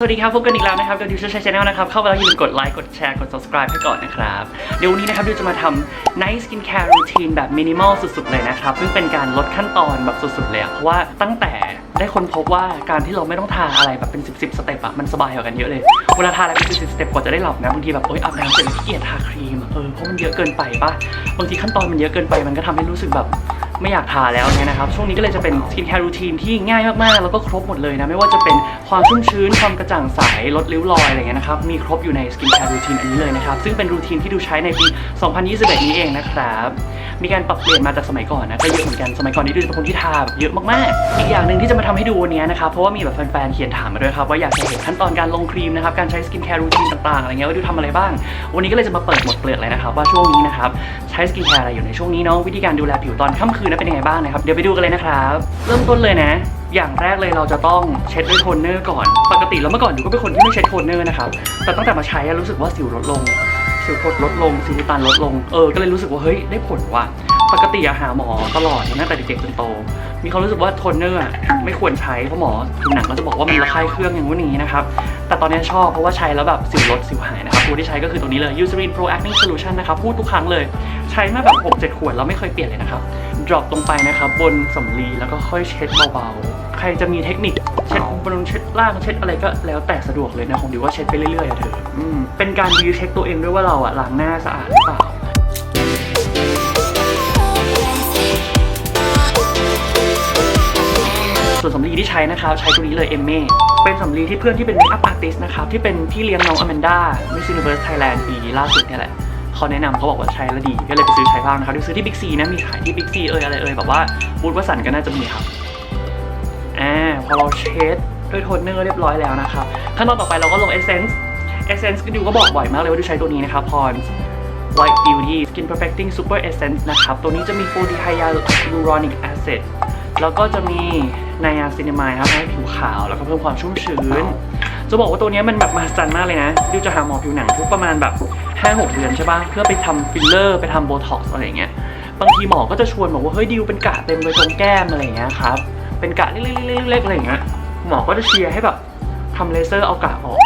สวัสดีครับพบกันอีกแล้วนะครับกับดิวชั่นชาแนลนะครับ เข้ามาแล้วอย่าลืมกดไลค์กดแชร์กด subscribe ให้ก่อนนะครับ เดี๋ยววันนี้นะครับดิวจะมาทำ night skincare routine แบบ minimal สุดๆ เลยนะครับ ซึ่งเป็นการลดขั้นตอนแบบสุดๆ เลยเพราะว่าตั้งแต่ได้ค้นพบว่าการที่เราไม่ต้องทาอะไรแบบเป็น 10 10สเต็ปอะมันสบายกว่ากันเยอะเลย เวลาทาอะไรเป็น10 10สเต็ปกว่าจะได้หลับนะบางทีแบบโอ๊ยอาบน้ำเสร็จขี้เกียจทาครีมเออเพราะมันเยอะเกินไปปะบางทีขั้นตอนมันเยอะเกินไปมันก็ทำให้รู้สึกแบบ ไม่อยากทาแล้วเนี่ยนะครับ ช่วงนี้ก็เลยจะเป็นสกินแคร์รูทีนที่ง่ายมากๆ แล้วก็ครบหมดเลยนะ ไม่ว่าจะเป็นความชุ่มชื้น ความกระจ่างใส ลดริ้วรอยอะไรเงี้ยนะครับ มีครบอยู่ในสกินแคร์รูทีนอันนี้เลยนะครับ ซึ่งเป็นรูทีนที่ดูใช้ในปี 2021 นี้เองนะครับ มีการปรับเปลี่ยนมาจากสมัยก่อนนะก็เยอะเหมือนกัน สมัยก่อนนี่ดูเป็นคนที่ทาแบบเยอะมากๆ อีกอย่างหนึ่งที่จะมาทำให้ดูวันนี้นะครับ เพราะว่ามีแบบแฟนๆ เขียนถามมาด้วยครับว่าอยากจะเห็นขั้นตอนการลงครีมนะครับ การใช้สกินแคร์รูทีนต่างๆ อะไรเงี้ยว่าดูทำอะไรบ้าง วันนี้ก็เลยจะมาเปิดหมดเปลือกเลยนะครับว่าช่วงนี้นะครับใช้สกินแคร์อะไรอยู่ในช่วงนี้เนาะวิธีการดูแลผิวตอนค่ำคืนนั้นเป็นยังไงบ้างนะครับ เดี๋ยวไปดูกันเลยนะครับ เริ่มต้นเลยนะ อย่างแรกเลยเราจะต้องเช็ดด้วยโทนเนอร์ก่อน ปกติแล้วเมื่อก่อนดูก็เป็นคนที่ไม่เช็ดโทนเนอร์นะครับ แต่ตั้งแต่มาใช้รู้สึกว่าสิวลดลง สิวพดลดลง สิวตันลดลง เออ ก็เลยรู้สึกว่าเฮ้ยได้ผลว่ะ ปกติอะหาหมอตลอดตั้งแต่เด็กๆจนโต มีความรู้สึกว่าโทนเนอร์อะไม่ควรใช้เพราะหมอผิวหนังก็จะบอกว่ามันระคายเคืองอย่างนู้นอย่างนี้นะครับ แต่ตอนนี้ชอบเพราะว่าใช้แล้วแบบสิวลดสิวหายนะครับตัวที่ใช้ก็คือตัวนี้เลย Eucerin Pro Acne Solution นะครับ พูดทุกครั้งเลย ใช้มาแบบ 6-7 ขวดแล้วไม่เคยเปลี่ยนเลยนะครับ drop ลงไปนะครับบนสำลีแล้วก็ค่อยเช็ดเบาๆ ใครจะมีเทคนิคเช็ดบนเช็ดล่างเช็ดอะไรก็แล้วแต่สะดวกเลยนะของดิวว่าเช็ดไปเรื่อยๆอะเธออืมเป็นการรีเช็คตัวเองด้วยว่าเราอะล้างหน้าสะอาดหรือเปล่า ส่วนสำลีที่ใช้นะครับใช้ตัวนี้เลยเอเม่เป็นสำลีที่เพื่อนที่เป็นเมคอัพอาร์ติสนะครับที่เป็นพี่เลี้ยงน้องอแมนด้า Miss Universe Thailand ปีล่าสุดเนี่ยแหละเขาแนะนำเขาบอกว่าใช้แล้วดีก็เลยไปซื้อใช้บ้างนะครับดูซื้อที่บิ๊กซีนะมีขายที่บิ๊กซีเอ่ยอะไรเอ่ยแบบว่าบูธวัสันก็น่าจะมีครับอ่าพอเราเช็ดด้วยโทนเนอร์เรียบร้อยแล้วนะครับขั้นตอนต่อไปเราก็ลงเอเซนส์เอเซนส์ก็ดูก็บอกบ่อยมากเลยว่าดูใช้ตัวนี้นะครับ Pond's White Beauty Skin Perfecting Super Essence นะครับ ตัวนี้จะมี full hyaluronic acid แล้วก็จะมี ไนอาซินามายครับให้ผิวขาวแล้วก็เพิ่มความชุ่มชื้น จะบอกว่าตัวนี้มันแบบมหัศจรรย์มากเลยนะ ดิวจะหาหมอผิวหนังทุกประมาณแบบ5-6เดือนใช่ปะเพื่อไปทำฟิลเลอร์ ไปทำโบท็อกซ์อะไรอย่างเงี้ย บางทีหมอก็จะชวนบอกว่า เฮ้ยดิวเป็นกะเต็มเลยตรงแก้มอะไรอย่างเงี้ยครับ เป็นกะเล็กๆๆๆอะไรอย่างเงี้ย หมอก็จะเชียร์ให้แบบทำเลเซอร์เอากะออก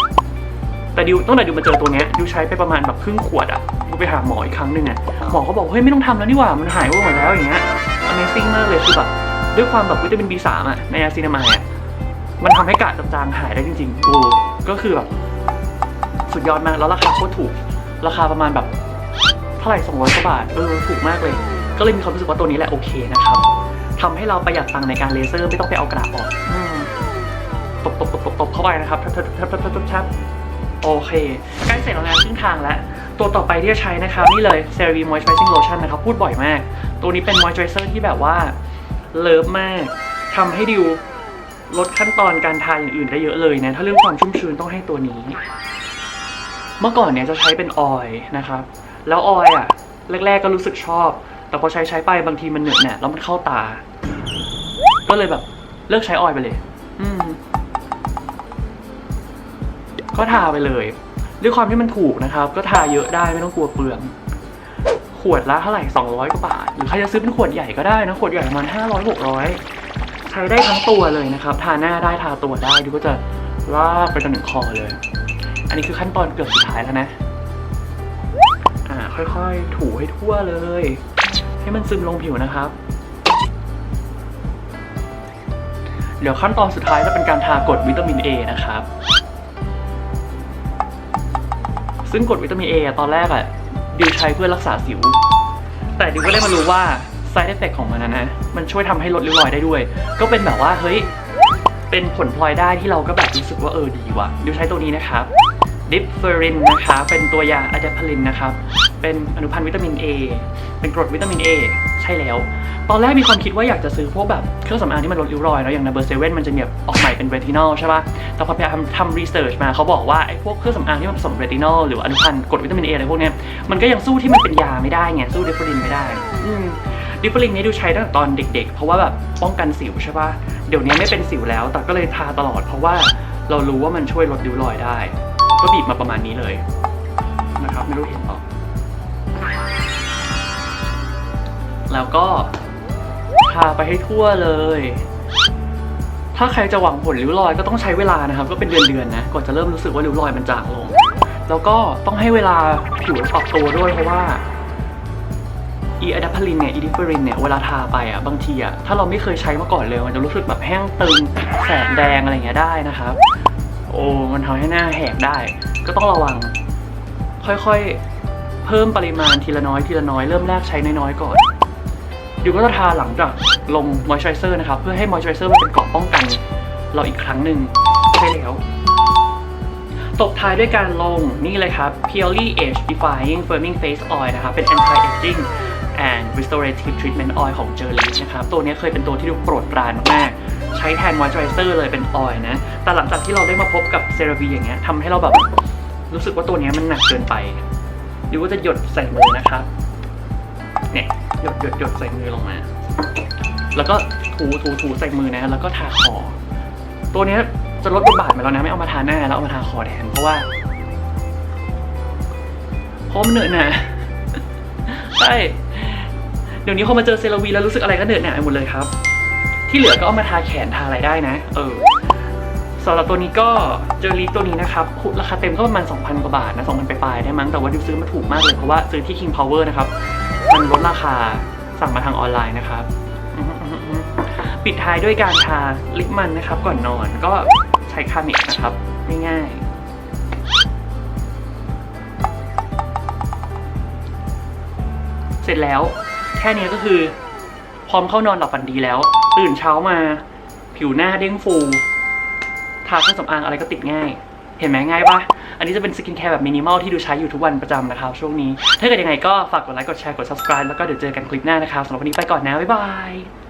แต่ดิวตั้งแต่ดิวมาเจอตัวเนี้ยดิวใช้ไปประมาณแบบครึ่งขวดอะดิวไปหาหมออีกครั้งหนึ่งอะหมอก็บอกเฮ้ยไม่ต้องทำแล้วนี่หว่ามันหายไปหมดแล้วอย่างเงี้ย Amazing มากเลยคือแบบ ด้วยความแบบวิตามิน B3 อะในอาซินามายอะมันทำให้กระจางๆหายได้จริงๆโอ้ก็คือแบบสุดยอดมากแล้วราคาโคตรถูก ราคาประมาณแบบเท่าไหร่200กว่าบาท เออถูกมากเลย ก็เลยมีความรู้สึกว่าตัวนี้แหละโอเคนะครับทำให้เราประหยัดตังค์ในการเลเซอร์ไม่ต้องไปเอากระออกอืมตบตบตบตบตบเข้าไปนะครับทับทับทับทับทับทับทับโอเคใกล้เสร็จแล้วนะครึ่งทางแล้ว ตัวต่อไปที่จะใช้นะครับ นี่เลย CeraVe Moisturizing Lotion นะครับ พูดบ่อยมาก ตัวนี้เป็น moisturizer ที่แบบว่า เลิฟมากทำให้ดิวลดขั้นตอนการทาอย่างอื่นได้เยอะเลยนะ ถ้าเรื่องความชุ่มชื้นต้องให้ตัวนี้ เมื่อก่อนเนี่ยจะใช้เป็นออยนะครับ แล้วออยอะ แรก ๆ ก็รู้สึกชอบ แต่พอใช้ใช้ไปบางทีมันเหนอะแหนะแล้วมันเข้าตา ก็เลยแบบเลิกใช้ออยไปเลย อืมก็ทาไปเลย ด้วยความที่มันถูกนะครับ ก็ทาเยอะได้ไม่ต้องกลัวเปลือง ขวดละเท่าไหร่ 200 กว่าบาท หรือใครจะซื้อเป็นขวดใหญ่ก็ได้นะ ขวดใหญ่ประมาณ 500 600 ใช้ได้ทั้งตัวเลยนะครับ ทาหน้าได้ทาตัวได้ดูก็จะลากไปจนถึงคอเลย อันนี้คือขั้นตอนเกือบสุดท้ายแล้วนะ อ่า ค่อยๆ ถูให้ทั่วเลย ให้มันซึมลงผิวนะครับ เดี๋ยวขั้นตอนสุดท้ายจะเป็นการทากรดวิตามิน A นะครับ ซึ่งกรดวิตามิน A อตอนแรกอะ ดิวใช้เพื่อรักษาสิว แต่ดิวก็ได้มารู้ว่า side effect ของมันนะนะมันช่วยทำให้ลดริ้วรอยได้ด้วย ก็เป็นแบบว่าเฮ้ยเป็นผลพลอยได้ที่เราก็แบบรู้สึกว่าเออดีว่ะดิวใช้ตัวนี้นะครับดิฟเฟอรินนะคะเป็นตัวยาอะเดพาลินนะครับ เป็นอนุพันธ์วิตามิน A เป็นกรดวิตามิน A ใช่แล้ว ตอนแรกมีความคิดว่าอยากจะซื้อพวกแบบเครื่องสำอางที่มันลดริ้วรอยเนาะอย่าง number seven มันจะมีแบบออกใหม่เป็น retinol ใช่ป่ะ แต่พอพยายามทำรีเสิร์ชมาเขาบอกว่าไอ้พวกเครื่องสำอางที่มันผสมเรตินอลหรืออนุพันธ์กรดวิตามินเออะไรพวกเนี้ยมันก็ยังสู้ที่มันเป็นยาไม่ได้ไงสู้ดิฟเฟอรินไม่ได้อืมดิฟเฟอรินนี้ดูใช้ตั้งแต่ตอนเด็กๆ เพราะว่าแบบป้องกันสิวใช่ป่ะ เดี๋ยวนี้ไม่เป็นสิวแล้ว แต่ก็เลยทาตลอดเพราะว่าเรารู้ว่ามันช่วยลดริ้วรอยได้ ก็บีบมาประมาณนี้เลยนะครับ ไม่รู้เห็นหรอ แล้วก็ทาไปให้ทั่วเลย ถ้าใครจะหวังผลริ้วรอยก็ต้องใช้เวลานะครับ ก็เป็นเดือนๆนะกว่าจะเริ่มรู้สึกว่าริ้วรอยมันจางลง แล้วก็ต้องให้เวลาผิวปรับตัวด้วยเพราะว่าอีอะดาพาลินเนี่ยอีดิฟเฟอรินเนี่ยเวลาทาไปอะบางทีอะถ้าเราไม่เคยใช้มาก่อนเลย มันจะรู้สึกแบบแห้งตึงแสงแดงอะไรเงี้ยได้นะครับ โอ้มันทำให้หน้าแหกได้ ก็ต้องระวัง ค่อยๆ เพิ่มปริมาณทีละน้อยทีละน้อยเริ่มแรกใช้น้อยๆก่อน อยู่ก็จะทาหลังจากลงมอยส์เจอร์เซอร์นะครับ เพื่อให้มอยส์เจอร์เซอร์มันเป็นเกราะป้องกันเราอีกครั้งหนึ่งใช่แล้ว ตบท้ายด้วยการลงนี่เลยครับ Purely Age Defying Firming Face Oil นะครับ เป็น Anti Aging and Restorative Treatment Oil ของ j e r l y นะครับ ตัวนี้เคยเป็นตัวที่ดูโปรดปรานมาก ใช้แทน Moisturizer เลยเป็นออยนะ แต่หลังจากที่เราได้มาพบกับ CeraVe อย่างเงี้ยทำให้เราแบบรู้สึกว่าตัวนี้มันหนักเกินไปดิวก็จะหยดใส่มือนะครับ เนี่ยหยดหยดหยดใส่มือลงมา แล้วก็ถูถูถูใส่มือนะ แล้วก็ทาคอ ตัวเนี้ยจะลดบทบาทไปแล้วนะ ไม่เอามาทาหน้าแล้วเอามาทาคอแทนเพราะว่าเพราะมันเหนื่อยหนาใช่เดี๋ยวนี้พอมาเจอเซราวีแล้วรู้สึกอะไรก็เหนื่อยหนาไปหมดเลยครับ ที่เหลือก็เอามาทาแขนทาอะไรได้นะ เออสำหรับตัวนี้ก็เจอรีตัวนี้นะครับราคาเต็มก็ประมาณ 2,000 กว่าบาทนะ 2,000 ไปปลายได้มั้งแต่ว่าดิวซื้อมาถูกมากเลย เพราะว่าซื้อที่ King Power นะครับ มันลดราคาสั่งมาทางออนไลน์นะครับ ปิดท้ายด้วยการทาลิปมันนะครับ ก่อนนอนก็ใช้คาเมกนะครับง่ายๆเสร็จแล้วแค่นี้ก็คือ พร้อมเข้านอนหลับฝันดีแล้ว ตื่นเช้ามา ผิวหน้าเด้งฟู ทาเครื่องสำอางอะไรก็ติดง่าย เห็นไหมง่ายปะอันนี้จะเป็นสกินแคร์แบบมินิมอลที่ดูใช้อยู่ทุกวันประจำนะครับช่วงนี้ ถ้าเกิดยังไงก็ฝากกดไลค์กดแชร์กด subscribe แล้วก็เดี๋ยวเจอกันคลิปหน้านะครับสำหรับวันนี้ไปก่อนนะบ๊ายบาย